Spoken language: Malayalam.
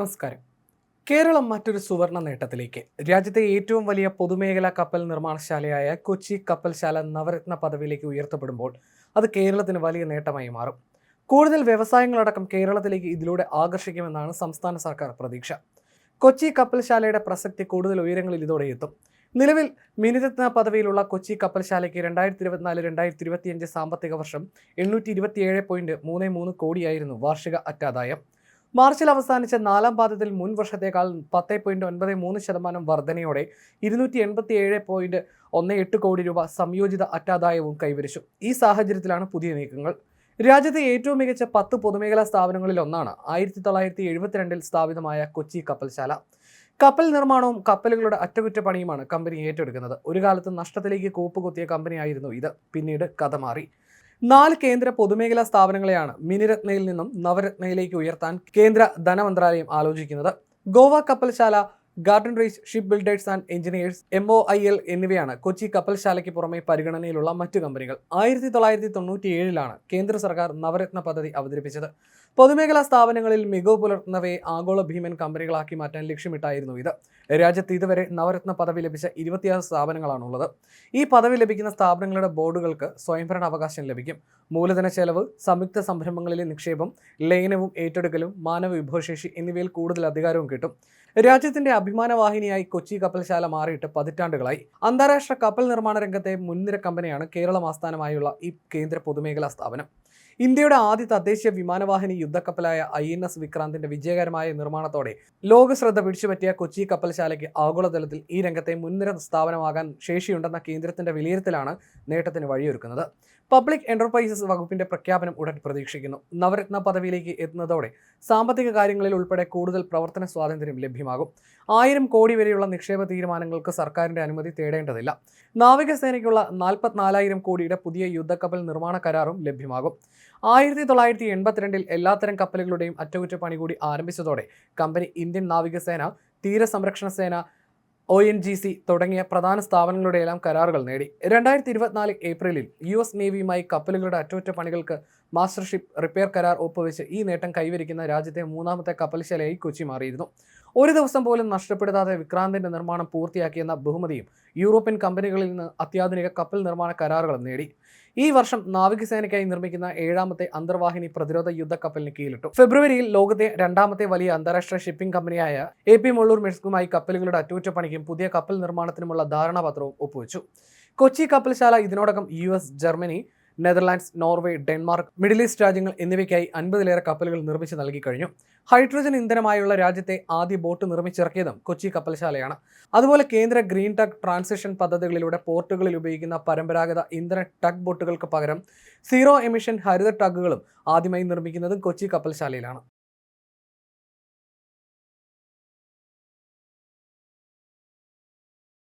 നമസ്കാരം. കേരളം മറ്റൊരു സുവർണ നേട്ടത്തിലേക്ക്. രാജ്യത്തെ ഏറ്റവും വലിയ പൊതുമേഖലാ കപ്പൽ നിർമ്മാണശാലയായ കൊച്ചി കപ്പൽശാല നവരത്ന പദവിയിലേക്ക് ഉയർത്തപ്പെടുമ്പോൾ അത് കേരളത്തിന് വലിയ നേട്ടമായി മാറും. കൂടുതൽ വ്യവസായങ്ങളടക്കം കേരളത്തിലേക്ക് ഇതിലൂടെ ആകർഷിക്കുമെന്നാണ് സംസ്ഥാന സർക്കാർ പ്രതീക്ഷ. കൊച്ചി കപ്പൽശാലയുടെ പ്രസക്തി കൂടുതൽ ഉയരങ്ങളിൽ ഇതോടെ എത്തും. നിലവിൽ മിനിരത്ന പദവിയിലുള്ള കൊച്ചി കപ്പൽശാലയ്ക്ക് രണ്ടായിരത്തി ഇരുപത്തിനാല് രണ്ടായിരത്തി ഇരുപത്തിയഞ്ച് സാമ്പത്തിക വർഷം എണ്ണൂറ്റി ഇരുപത്തിയേഴ് പോയിന്റ് മൂന്ന് മൂന്ന് കോടിയായിരുന്നു വാർഷിക അറ്റാദായം. മാർച്ചിൽ അവസാനിച്ച നാലാം പാദത്തിൽ മുൻ വർഷത്തേക്കാൾ പത്ത് പോയിന്റ് ഒൻപത് മൂന്ന് ശതമാനം വർധനയോടെ ഇരുന്നൂറ്റി എൺപത്തി ഏഴ് പോയിന്റ് ഒന്ന് എട്ട് കോടി രൂപ സംയോജിത അറ്റാദായവും കൈവരിച്ചു. ഈ സാഹചര്യത്തിലാണ് പുതിയ നീക്കങ്ങൾ. രാജ്യത്തെ ഏറ്റവും മികച്ച പത്ത് പൊതുമേഖലാ സ്ഥാപനങ്ങളിൽ ഒന്നാണ് ആയിരത്തി തൊള്ളായിരത്തി എഴുപത്തിരണ്ടിൽ സ്ഥാപിതമായ കൊച്ചി കപ്പൽശാല. കപ്പൽ നിർമ്മാണവും കപ്പലുകളുടെ അറ്റകുറ്റപ്പണിയുമാണ് കമ്പനി ഏറ്റെടുക്കുന്നത്. ഒരു കാലത്ത് നഷ്ടത്തിലേക്ക് കൂപ്പുകുത്തിയ കമ്പനിയായിരുന്നു ഇത്. പിന്നീട് കഥ മാറി. നാല് കേന്ദ്ര പൊതുമേഖലാ സ്ഥാപനങ്ങളെയാണ് മിനിരത്നയിൽ നിന്നും നവരത്നയിലേക്ക് ഉയർത്താൻ കേന്ദ്ര ധനമന്ത്രാലയം ആലോചിക്കുന്നത്. Goa കപ്പൽശാല Garden Reach ship builders and engineers M O I L എന്നിവയാണ് കൊച്ചി കപ്പൽശാലയ്ക്ക് പുറമെ പരിഗണനയിലുള്ള മറ്റു കമ്പനികൾ. ആയിരത്തി തൊള്ളായിരത്തി തൊണ്ണൂറ്റി ഏഴിലാണ് കേന്ദ്ര സർക്കാർ നവരത്ന പദ്ധതി അവതരിപ്പിച്ചത്. പൊതുമേഖലാ സ്ഥാപനങ്ങളിൽ മികവ് പുലർത്തുന്നവയെ ആഗോള ഭീമൻ കമ്പനികളാക്കി മാറ്റാൻ ലക്ഷ്യമിട്ടായിരുന്നു ഇത്. രാജ്യത്ത് ഇതുവരെ നവരത്ന പദവി ലഭിച്ച ഇരുപത്തിയാറ് സ്ഥാപനങ്ങളാണുള്ളത്. ഈ പദവി ലഭിക്കുന്ന സ്ഥാപനങ്ങളുടെ ബോർഡുകൾക്ക് സ്വയംഭരണ അവകാശം ലഭിക്കും. മൂലധന ചെലവ് സംയുക്ത സംരംഭങ്ങളിലെ നിക്ഷേപം ലയനവും ഏറ്റെടുക്കലും മാനവ വിഭവശേഷി എന്നിവയിൽ കൂടുതൽ അധികാരവും കിട്ടും. രാജ്യത്തിന്റെ അഭിമാനവാഹിനിയായി കൊച്ചി കപ്പൽശാല മാറിയിട്ട് പതിറ്റാണ്ടുകളായി. അന്താരാഷ്ട്ര കപ്പൽ നിർമ്മാണ രംഗത്തെ മുൻനിര കമ്പനിയാണ് കേരളം ആസ്ഥാനമായുള്ള ഈ കേന്ദ്ര പൊതുമേഖലാ സ്ഥാപനം. ഇന്ത്യയുടെ ആദ്യ തദ്ദേശീയ വിമാനവാഹിനി യുദ്ധക്കപ്പലായ ഐ എൻ എസ് വിക്രാന്തിന്റെ വിജയകരമായ നിർമ്മാണത്തോടെ ലോക ശ്രദ്ധ പിടിച്ചുപറ്റിയ കൊച്ചി കപ്പൽശാലയ്ക്ക് ആഗോളതലത്തിൽ ഈ രംഗത്തെ മുൻനിര സ്ഥാപനമാകാൻ ശേഷിയുണ്ടെന്ന കേന്ദ്രത്തിന്റെ വിലയിരുത്തലാണ് നേട്ടത്തിന് വഴിയൊരുക്കുന്നത്. പബ്ലിക് എന്റർപ്രൈസസ് വകുപ്പിന്റെ പ്രഖ്യാപനം ഉടൻ പ്രതീക്ഷിക്കുന്നു. നവരത്ന പദവിയിലേക്ക് എത്തുന്നതോടെ സാമ്പത്തിക കാര്യങ്ങളിൽ ഉൾപ്പെടെ കൂടുതൽ പ്രവർത്തന സ്വാതന്ത്ര്യം ലഭ്യമാകും. ആയിരം കോടി വരെയുള്ള നിക്ഷേപ തീരുമാനങ്ങൾക്ക് സർക്കാരിന്റെ അനുമതി തേടേണ്ടതില്ല. നാവികസേനയ്ക്കുള്ള നാൽപ്പത്തിനാലായിരം കോടിയുടെ പുതിയ യുദ്ധക്കപ്പൽ നിർമ്മാണ കരാറും ലഭ്യമാകും. ആയിരത്തി തൊള്ളായിരത്തി എൺപത്തിരണ്ടിൽ എല്ലാത്തരം കപ്പലുകളുടെയും അറ്റകുറ്റപ്പണി കൂടി ആരംഭിച്ചതോടെ കമ്പനി ഇന്ത്യൻ നാവികസേന തീരസംരക്ഷണ സേന ഒ എൻ ജി സി തുടങ്ങിയ പ്രധാന സ്ഥാപനങ്ങളുടെയെല്ലാം കരാറുകൾ നേടി. രണ്ടായിരത്തി ഇരുപത്തിനാല് ഏപ്രിലിൽ യു എസ് നേവിയുമായി കപ്പലുകളുടെ അറ്റകുറ്റപ്പണികൾക്ക് മാസ്റ്റർഷിപ്പ് റിപ്പയർ കരാർ ഒപ്പുവെച്ച് ഈ നേട്ടം കൈവരിക്കുന്ന രാജ്യത്തെ മൂന്നാമത്തെ കപ്പൽശാലയായി കൊച്ചി മാറിയിരുന്നു. ഒരു ദിവസം പോലും നഷ്ടപ്പെടുത്താതെ വിക്രാന്തിന്റെ നിർമ്മാണം പൂർത്തിയാക്കിയെന്ന ബഹുമതിയും യൂറോപ്യൻ കമ്പനികളിൽ നിന്ന് അത്യാധുനിക കപ്പൽ നിർമ്മാണ കരാറുകളും നേടി. ഈ വർഷം നാവികസേനയ്ക്കായി നിർമ്മിക്കുന്ന ഏഴാമത്തെ അന്തർവാഹിനി പ്രതിരോധ യുദ്ധ കപ്പലിന് കീഴിലിട്ടു. ഫെബ്രുവരിയിൽ ലോകത്തെ രണ്ടാമത്തെ വലിയ അന്താരാഷ്ട്ര ഷിപ്പിംഗ് കമ്പനിയായ എ പി മുള്ളൂർ മെഴ്സ്കുമായി കപ്പലുകളുടെ അറ്റകുറ്റപ്പണിക്കും പുതിയ കപ്പൽ നിർമ്മാണത്തിനുമുള്ള ധാരണാപത്രവും ഒപ്പുവെച്ചു. കൊച്ചി കപ്പൽശാല ഇതിനോടകം U Germany Netherlands Norway Denmark Middle East രാജ്യങ്ങൾ എന്നിവയ്ക്കായി അൻപതിലേറെ കപ്പലുകൾ നിർമ്മിച്ച് നൽകി കഴിഞ്ഞു. ഹൈഡ്രജൻ ഇന്ധനമായുള്ള രാജ്യത്തെ ആദ്യ ബോട്ട് നിർമ്മിച്ചിറക്കിയതും കൊച്ചി കപ്പൽശാലയാണ്. അതുപോലെ കേന്ദ്ര ഗ്രീൻ ടഗ് ട്രാൻസിഷൻ പദ്ധതികളിലൂടെ പോർട്ടുകളിൽ ഉപയോഗിക്കുന്ന പരമ്പരാഗത ഇന്ധന ടഗ് ബോട്ടുകൾക്ക് പകരം സീറോ എമിഷൻ ഹരിത ടഗുകളും ആദ്യമായി നിർമ്മിക്കുന്നതും കൊച്ചി കപ്പൽശാലയിലാണ്.